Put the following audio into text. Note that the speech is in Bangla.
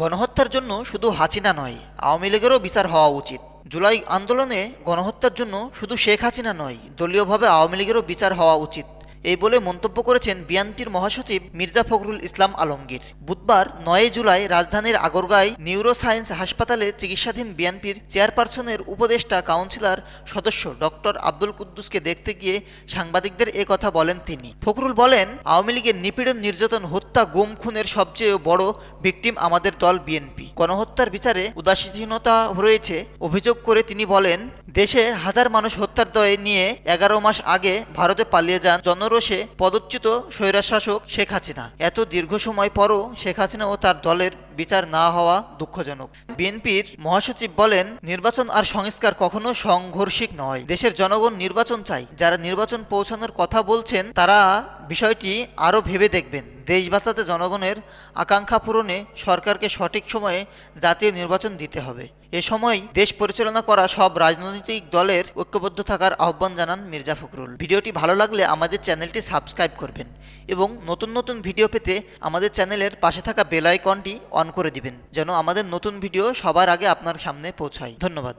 গণহত্যার জন্য শুধু হাসিনা নয়, আওয়ামী লীগেরও বিচার হওয়া উচিত। জুলাই আন্দোলনে গণহত্যার জন্য শুধু শেখ হাসিনা নয়, দলীয়ভাবে আওয়ামী লীগেরও বিচার হওয়া উচিত। এই বলে মন্তব্য করেছেন বিএনপির মহাসচিব মির্জা ফখরুল ইসলাম আলমগীর। বুধবার নয় জুলাই রাজধানীর আগরগাঁয় নিউরো সায়েন্স হাসপাতালে চিকিৎসাধীন বিএনপির চেয়ারপারসনের উপদেষ্টা কাউন্সিলর সদস্য ডক্টর আব্দুল কুদ্দুসকে দেখতে গিয়ে সাংবাদিকদের এ কথা বলেন তিনি। ফখরুল বলেন, আওয়ামী লীগের নিপীড়ন, নির্যাতন, হত্যা, গুম, খুনের সবচেয়ে বড় ভিকটিম আমাদের দল বিএনপি। গণহত্যার বিচারে উদাসীনতা রয়েছে, অভিযোগ করে তিনি বলেন দেশে হাজার মানুষ হত্যার দয়ে নিয়ে এগারো মাস আগে ভারতে পালিয়ে যান জনরোষে পদচ্যুত স্বৈরাশাসক শেখ হাসিনা। এত দীর্ঘ সময় পরও শেখ হাসিনা ও তার দলের বিচার না হওয়া দুঃখজনক। বিএনপির মহাসচিব বলেন, নির্বাচন আর সংস্কার কখনো সংঘর্ষিক নয়। দেশের জনগণ নির্বাচন চাই যারা নির্বাচন পৌঁছানোর কথা বলছেন, তারা বিষয়টি আরও ভেবে দেখবেন। দেশ বাঁচাতে জনগণের আকাঙ্ক্ষা পূরণে সরকারকে সঠিক সময়ে জাতীয় নির্বাচন দিতে হবে। এ সময় দেশ পরিচালনা করা সব রাজনৈতিক দলের ঐক্যবদ্ধ থাকার আহ্বান জানান মির্জা ফখরুল। ভিডিওটি ভালো লাগলে আমাদের চ্যানেলটি সাবস্ক্রাইব করবেন। এবং নতুন নতুন ভিডিও পেতে আমাদের চ্যানেলের পাশে থাকা বেল আইকনটি অন করে দিবেন, যেন আমাদের নতুন ভিডিও সবার আগে আপনার সামনে পৌঁছায়। ধন্যবাদ।